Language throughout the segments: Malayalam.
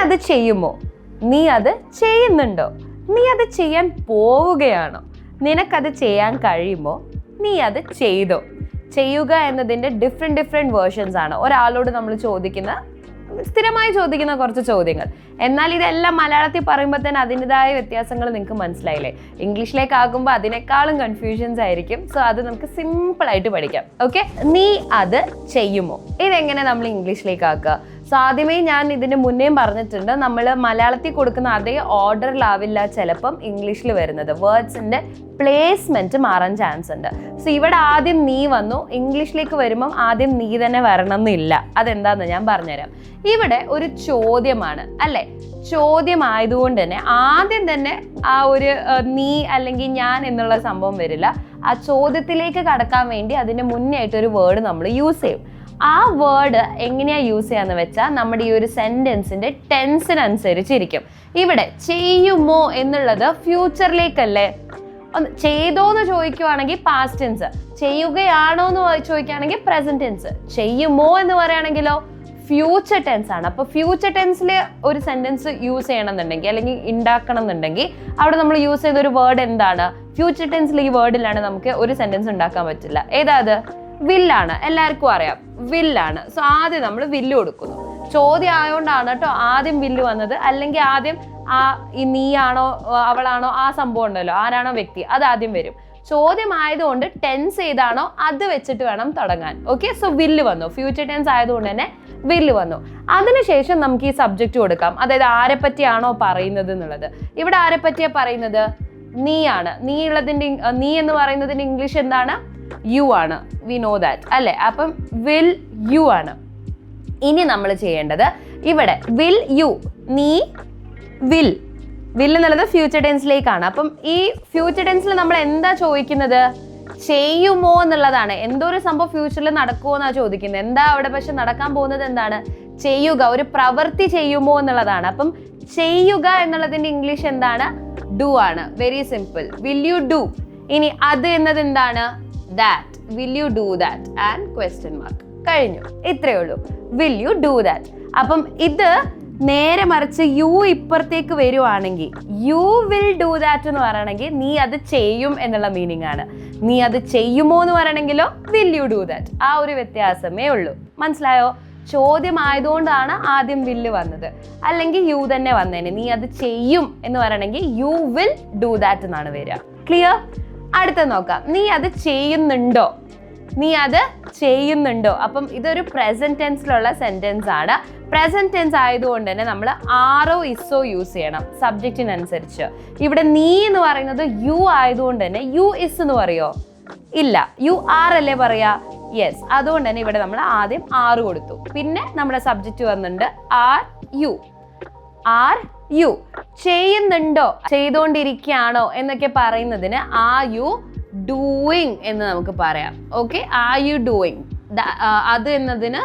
അത് ചെയ്യുമോ? നീ അത് ചെയ്യുന്നുണ്ടോ? നീ അത് ചെയ്യാൻ പോവുകയാണോ? നിനക്കത് ചെയ്യാൻ കഴിയുമോ? നീ അത് ചെയ്തോ? ചെയ്യുക എന്നതിന്റെ ഡിഫറെന്റ് ഡിഫറെന്റ് വേർഷൻസ് ആണ്. ഒരാളോട് നമ്മൾ ചോദിക്കുന്ന സ്ഥിരമായി ചോദിക്കുന്ന കുറച്ച് ചോദ്യങ്ങൾ. എന്നാൽ ഇതെല്ലാം മലയാളത്തിൽ പറയുമ്പോൾ തന്നെ അതിന്റെതായ വ്യത്യാസങ്ങൾ നിങ്ങൾക്ക് മനസ്സിലായില്ലേ? ഇംഗ്ലീഷിലേക്ക് ആകുമ്പോൾ അതിനേക്കാളും കൺഫ്യൂഷൻസ് ആയിരിക്കും. സോ അത് നമുക്ക് സിമ്പിളായിട്ട് പഠിക്കാം. ഓക്കെ നീ അത് ചെയ്യുമോ? ഇതെങ്ങനെ നമ്മൾ ഇംഗ്ലീഷിലേക്ക് ആക്കുക? സോ ആദ്യമേ ഞാൻ ഇതിന് മുന്നേയും പറഞ്ഞിട്ടുണ്ട്. നമ്മൾ മലയാളത്തിൽ കൊടുക്കുന്ന അതേ ഓർഡറിലാവില്ല ചിലപ്പം ഇംഗ്ലീഷിൽ വരുന്നത്. വേർഡ്സിന്റെ പ്ലേസ്മെന്റ് മാറാൻ ചാൻസ് ഉണ്ട്. സോ ഇവിടെ ആദ്യം നീ വന്നു. ഇംഗ്ലീഷിലേക്ക് വരുമ്പം ആദ്യം നീ തന്നെ വരണം എന്നില്ല. ഞാൻ പറഞ്ഞുതരാം. ഇവിടെ ഒരു ചോദ്യമാണ് അല്ലേ? ചോദ്യമായതുകൊണ്ട് തന്നെ ആദ്യം തന്നെ ആ ഒരു നീ അല്ലെങ്കിൽ ഞാൻ എന്നുള്ള സംഭവം വരില്ല. ആ ചോദ്യത്തിലേക്ക് കടക്കാൻ വേണ്ടി അതിന് മുന്നേ ആയിട്ട് ഒരു വേർഡ് നമ്മൾ യൂസ് ചെയ്യും. ആ വേർഡ് എങ്ങനെയാ യൂസ് ചെയ്യാന്ന് വെച്ചാൽ നമ്മുടെ ഈ ഒരു സെന്റൻസിന്റെ ടെൻസിനനുസരിച്ചിരിക്കും ഇവിടെ ചെയ്യുമോ എന്നുള്ളത് ഫ്യൂച്ചറിലേക്കല്ലേ ഒന്ന് ചെയ്തോ എന്ന് ചോദിക്കുവാണെങ്കിൽ പാസ്റ്റ് ടെൻസ് ചെയ്യുകയാണോ എന്ന് ചോദിക്കുകയാണെങ്കിൽ പ്രസന്റ് ടെൻസ് ചെയ്യുമോ എന്ന് പറയുകയാണെങ്കിലോ ഫ്യൂച്ചർ ടെൻസ് ആണ്. അപ്പോൾ ഫ്യൂച്ചർ ടെൻസിൽ ഒരു സെന്റൻസ് യൂസ് ചെയ്യണമെന്നുണ്ടെങ്കിൽ അല്ലെങ്കിൽ ഉണ്ടാക്കണം എന്നുണ്ടെങ്കിൽ അവിടെ നമ്മൾ യൂസ് ചെയ്ത ഒരു വേർഡ് എന്താണ്? ഫ്യൂച്ചർ ടെൻസിൽ ഈ വേർഡിലാണ് നമുക്ക് ഒരു സെന്റൻസ് ഉണ്ടാക്കാൻ പറ്റില്ല. ഏതാ അത്? വില്ലാണ്. എല്ലാവർക്കും അറിയാം. വില്ലാണ്. സോ ആദ്യം നമ്മൾ വില്ല് കൊടുക്കുന്നു. ചോദ്യം ആയതുകൊണ്ടാണ് കേട്ടോ ആദ്യം വില്ല് വന്നത്. അല്ലെങ്കിൽ ആദ്യം ആ നീയാണോ അവളാണോ ആ സംഭവം ഉണ്ടല്ലോ. ആരാണോ വ്യക്തി. അത് ആദ്യം വരും. ചോദ്യം ആയതുകൊണ്ട് ടെൻസ് ഏതാണോ അത് വെച്ചിട്ട് വേണം തുടങ്ങാൻ. ഓക്കെ സോ വില്ല് വന്നു. ഫ്യൂച്ചർ ടെൻസ് ആയതുകൊണ്ട് തന്നെ വില്ല് വന്നു. അതിനുശേഷം നമുക്ക് ഈ സബ്ജക്റ്റ് കൊടുക്കാം. അതായത് ആരെ പറ്റിയാണോ പറയുന്നത് എന്നുള്ളത്. ഇവിടെ ആരെ പറ്റിയാ പറയുന്നത്? നീയാണ്. നീ ഉള്ളതിന്റെ നീ എന്ന് പറയുന്നതിന്റെ ഇംഗ്ലീഷ് എന്താണ്? യു ആണ്. വി നോ ദാറ്റ് അല്ലെ? അപ്പം വിൽ യു ആണ്. ഇനി നമ്മൾ ചെയ്യേണ്ടത് ഇവിടെ വിൽ യു നീ വിൽ വിൽ എന്നുള്ളത് ഫ്യൂച്ചർ ടെൻസിലേക്കാണ് അപ്പം ഈ ഫ്യൂച്ചർ ടെൻസിൽ നമ്മൾ എന്താ ചോദിക്കുന്നത്? ചെയ്യുമോ എന്നുള്ളതാണ്. എന്തോ ഒരു സംഭവം ഫ്യൂച്ചറിൽ നടക്കുമോ എന്നാണ് ചോദിക്കുന്നത്. എന്താ അവിടെ പക്ഷെ നടക്കാൻ പോകുന്നത് എന്താണ്? ചെയ്യുക ഒരു പ്രവൃത്തി ചെയ്യുമോ എന്നുള്ളതാണ്. അപ്പം ചെയ്യുക എന്നുള്ളതിന്റെ ഇംഗ്ലീഷ് എന്താണ്? ഡു ആണ്. Very simple will you do ഇനി അത് എന്നത് എന്താണ്? That will you do that and question mark കഴിഞ്ഞു. ഇത്രയേ ഉള്ളൂ. വിൽ യു ഡു ദാറ്റ് അപ്പം ഇത് നേരെ മറിച്ച് യു ഇപ്പുറത്തേക്ക് വരുവാണെങ്കിൽ യു വിൽ ഡു ദാറ്റ് എന്ന് പറയണമെങ്കിൽ നീ അത് ചെയ്യും എന്നുള്ള മീനിങ് ആണ്. നീ അത് ചെയ്യുമോ എന്ന് പറയണമെങ്കിലോ വിൽ യു ഡു ദാറ്റ് ആ ഒരു വ്യത്യാസമേ ഉള്ളൂ. മനസ്സിലായോ? ചോദ്യം ആയതുകൊണ്ടാണ് ആദ്യം വില്ല് വന്നത്. അല്ലെങ്കിൽ യു തന്നെ വന്നേനെ. നീ അത് ചെയ്യും എന്ന് പറയണമെങ്കിൽ യു വിൽ ഡു ദാറ്റ് എന്നാണ് വരിക. ക്ലിയർ അടുത്ത നോക്കാം. നീ അത് ചെയ്യുന്നുണ്ടോ? നീ അത് ചെയ്യുന്നുണ്ടോ? അപ്പം ഇതൊരു പ്രസന്റ് ടെൻസിലുള്ള സെന്റൻസ് ആണ്. പ്രസന്റ് ടെൻസ് ആയതുകൊണ്ട് തന്നെ നമ്മൾ ആറോ ഇസോ യൂസ് ചെയ്യണം സബ്ജക്റ്റിനനുസരിച്ച് ഇവിടെ നീ എന്ന് പറയുന്നത് യു ആയതുകൊണ്ട് തന്നെ യു ഇസ് എന്ന് പറയോ? ഇല്ല. യു ആർ അല്ലേ പറയാ? യെസ് അതുകൊണ്ട് തന്നെ ഇവിടെ നമ്മൾ ആദ്യം ആറ് കൊടുത്തു. പിന്നെ നമ്മുടെ സബ്ജക്റ്റ് വന്നിട്ടുണ്ട് ആർ യു ആർ യു ചെയ്യുന്നുണ്ടോ? ചെയ്തുകൊണ്ടിരിക്കുകയാണോ എന്നൊക്കെ പറയുന്നതിന് ആ യു ഡൂയിങ് എന്ന് നമുക്ക് പറയാം. ഓക്കെ ആ യു ഡൂയിങ് അത് എന്നതിന്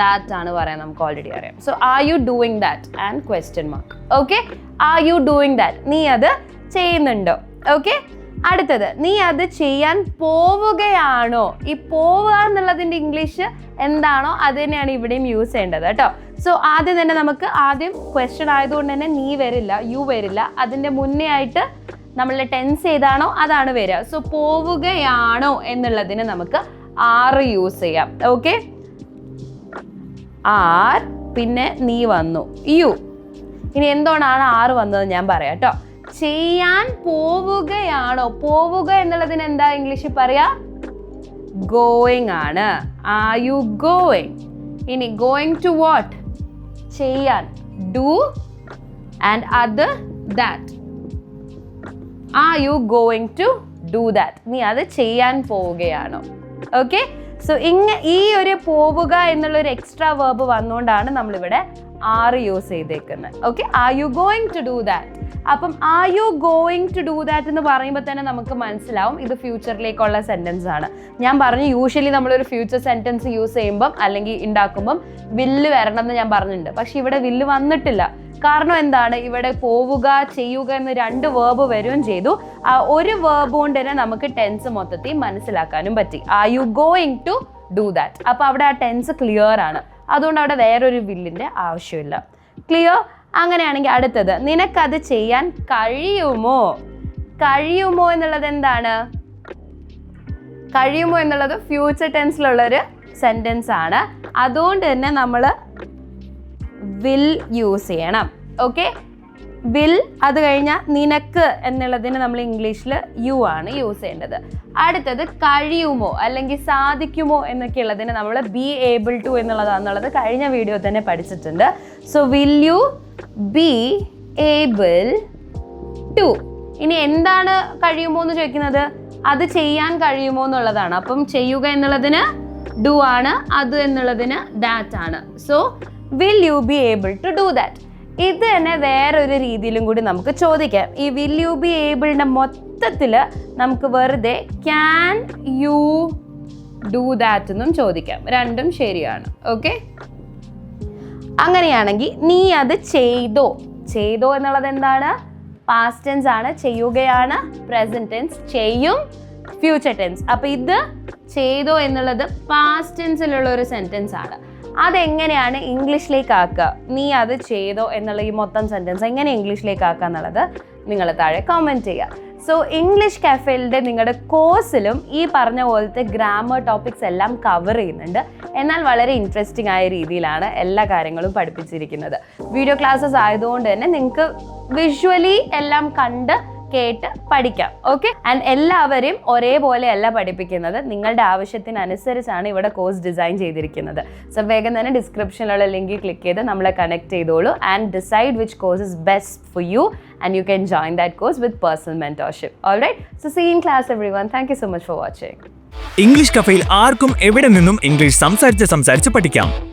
ദാറ്റ് ആണ് പറയാൻ നമുക്ക് ഓൾറെഡി അറിയാം. So are you doing that and question mark okay are you doing that നീ അത് ചെയ്യുന്നുണ്ടോ? ഓക്കെ അടുത്തത് നീ അത് ചെയ്യാൻ പോവുകയാണോ? ഈ പോവുക എന്നുള്ളതിന്റെ ഇംഗ്ലീഷ് എന്താണോ അത് തന്നെയാണ് ഇവിടെയും യൂസ് ചെയ്യേണ്ടത് കേട്ടോ. സോ ആദ്യം തന്നെ നമുക്ക് ആദ്യം ക്വസ്റ്റ്യൻ ആയതുകൊണ്ട് തന്നെ നീ വരില്ല യു വരില്ല. അതിന്റെ മുന്നേ ആയിട്ട് നമ്മൾ ടെൻസ് ഏതാണോ അതാണ് വരിക. സോ പോവുകയാണോ എന്നുള്ളതിന് നമുക്ക് ആറ് യൂസ് ചെയ്യാം. ഓക്കെ ആർ പിന്നെ നീ വന്നു. യു ഇനി എന്തുകൊണ്ടാണ് ആറ് വന്നത് ഞാൻ പറയാം കേട്ടോ. ചെയ്യാൻ പോവുകയാണോ? പോവുക എന്നുള്ളതിന് എന്താ ഇംഗ്ലീഷിൽ പറയാ? ഗോയിങ് ആണ്. ആർ യു ഗോയിങ് ഇനി ഗോയിങ് ടു വാട്ട് ചെയ്യാൻ. ഡു ആൻഡ് അത് that are you going to do that നീ അത് ചെയ്യാൻ പോവുകയാണോ? ഓക്കെ സോ ഇങ്ങ ഈ ഒരു പോവുക എന്നുള്ളൊരു എക്സ്ട്രാ വേർബ് വന്നുകൊണ്ടാണ് നമ്മളിവിടെ ആറ് യൂസ് ചെയ്തേക്കുന്നത് okay are you going to do that അപ്പം are you going to do that എന്ന് പറയുമ്പോൾ തന്നെ നമുക്ക് മനസ്സിലാവും. ഇത് ഫ്യൂച്ചറിലേക്കുള്ള സെന്റൻസ് ആണ്. ഞാൻ പറഞ്ഞു യൂഷ്വലി നമ്മളൊരു ഫ്യൂച്ചർ സെന്റൻസ് യൂസ് ചെയ്യുമ്പം അല്ലെങ്കിൽ ഉണ്ടാക്കുമ്പം വില്ല് വരണം എന്ന് ഞാൻ പറഞ്ഞിട്ടുണ്ട്. പക്ഷെ ഇവിടെ വില്ല് വന്നിട്ടില്ല. കാരണം എന്താണ്? ഇവിടെ പോവുക ചെയ്യുക എന്ന് രണ്ട് വേർബ് വരികയും ചെയ്തു. ആ ഒരു വേർബ് കൊണ്ട് തന്നെ നമുക്ക് ടെൻസ് മൊത്തത്തിൽ മനസ്സിലാക്കാനും പറ്റി. Are you going to do that അപ്പോൾ അവിടെ ആ ടെൻസ് ക്ലിയർ ആണ്. അതുകൊണ്ട് അവിടെ വേറൊരു വില്ലിന്റെ ആവശ്യമില്ല. ക്ലിയർ അങ്ങനെയാണെങ്കിൽ അടുത്തത് നിനക്കത് ചെയ്യാൻ കഴിയുമോ? കഴിയുമോ എന്നുള്ളത് എന്താണ്? കഴിയുമോ എന്നുള്ളത് ഫ്യൂച്ചർ ടെൻസിലുള്ളൊരു സെന്റൻസ് ആണ്. അതുകൊണ്ട് തന്നെ നമ്മൾ വിൽ യൂസ് ചെയ്യണം. ഓക്കെ വിൽ അത് കഴിഞ്ഞാൽ നിനക്ക് എന്നുള്ളതിന് നമ്മൾ ഇംഗ്ലീഷിൽ യു ആണ് യൂസ് ചെയ്യേണ്ടത്. അടുത്തത് കഴിയുമോ അല്ലെങ്കിൽ സാധിക്കുമോ എന്നൊക്കെ ഉള്ളതിന് നമ്മൾ ബി ഏബിൾ ടു എന്നുള്ളതാണെന്നുള്ളത് കഴിഞ്ഞ വീഡിയോ തന്നെ പഠിച്ചിട്ടുണ്ട്. So will you be able to ഇനി എന്താണ് കഴിയുമോ എന്ന് ചോദിക്കുന്നത്? അത് ചെയ്യാൻ കഴിയുമോ എന്നുള്ളതാണ്. അപ്പം ചെയ്യുക എന്നുള്ളതിന് ഡു ആണ് അത് എന്നുള്ളതിന് ദാറ്റ് ആണ്. So will you be able to do that ഇത് തന്നെ വേറൊരു രീതിയിലും കൂടി നമുക്ക് ചോദിക്കാം. ഈ വിൽ യു ബി ഏബിളിന്റെ മൊത്തത്തിൽ നമുക്ക് വെറുതെ ക്യാൻ യു ഡു ദാറ്റ് എന്നും ചോദിക്കാം. രണ്ടും ശരിയാണ്. ഓക്കെ അങ്ങനെയാണെങ്കിൽ നീ അത് ചെയ്തോ? ചെയ്തോ എന്നുള്ളത് എന്താണ്? പാസ്റ്റ് ടെൻസ് ആണ് ചെയ്യുകയാണ്. പ്രസന്റ് ടെൻസ് ചെയ്യും. ഫ്യൂച്ചർ ടെൻസ് അപ്പൊ ഇത് ചെയ്തോ എന്നുള്ളത് പാസ്റ്റ് ടെൻസിലുള്ള ഒരു സെന്റൻസ് ആണ്. അതെങ്ങനെയാണ് ഇംഗ്ലീഷിലേക്ക് ആക്കുക നീ അത് ചെയ്തോ എന്നുള്ള ഈ മൊത്തം സെന്റൻസ് എങ്ങനെ ഇംഗ്ലീഷിലേക്ക് ആക്കുക എന്നുള്ളത് നിങ്ങൾ താഴെ കമന്റ് ചെയ്യുക. സോ ഇംഗ്ലീഷ് കഫേലിന്റെ നിങ്ങളുടെ കോഴ്സിലും ഈ പറഞ്ഞ പോലത്തെ ഗ്രാമർ ടോപ്പിക്സ് എല്ലാം കവർ ചെയ്യുന്നുണ്ട്. എന്നാൽ വളരെ ഇൻട്രസ്റ്റിംഗ് ആയ രീതിയിലാണ് എല്ലാ കാര്യങ്ങളും പഠിപ്പിച്ചിരിക്കുന്നത്. വീഡിയോ ക്ലാസ്സസ് ആയതുകൊണ്ട് തന്നെ നിങ്ങൾക്ക് വിഷ്വലി എല്ലാം കണ്ട് കേട്ട് പഠിക്കാം ഓക്കെ ആൻഡ് എല്ലാവരെയും ഒരേപോലെയല്ല പഠിപ്പിക്കുന്നത്. നിങ്ങളുടെ ആവശ്യത്തിനനുസരിച്ചാണ് ഇവിടെ കോഴ്സ് ഡിസൈൻ ചെയ്തിരിക്കുന്നത്. സോ വേഗം തന്നെ ഡിസ്ക്രിപ്ഷനിലുള്ള ലിങ്കിൽ ക്ലിക്ക് ചെയ്ത് നമ്മളെ കണക്ട് ചെയ്തോളൂ and decide which course is best for you and you can join that course with personal mentorship all right so see class everyone thank you so much for watching English കഫയിൽ ആർക്കും എവിടെ നിന്നും ഇംഗ്ലീഷ് സംസാരിച്ച് സംസാരിച്ച് പഠിക്കാം?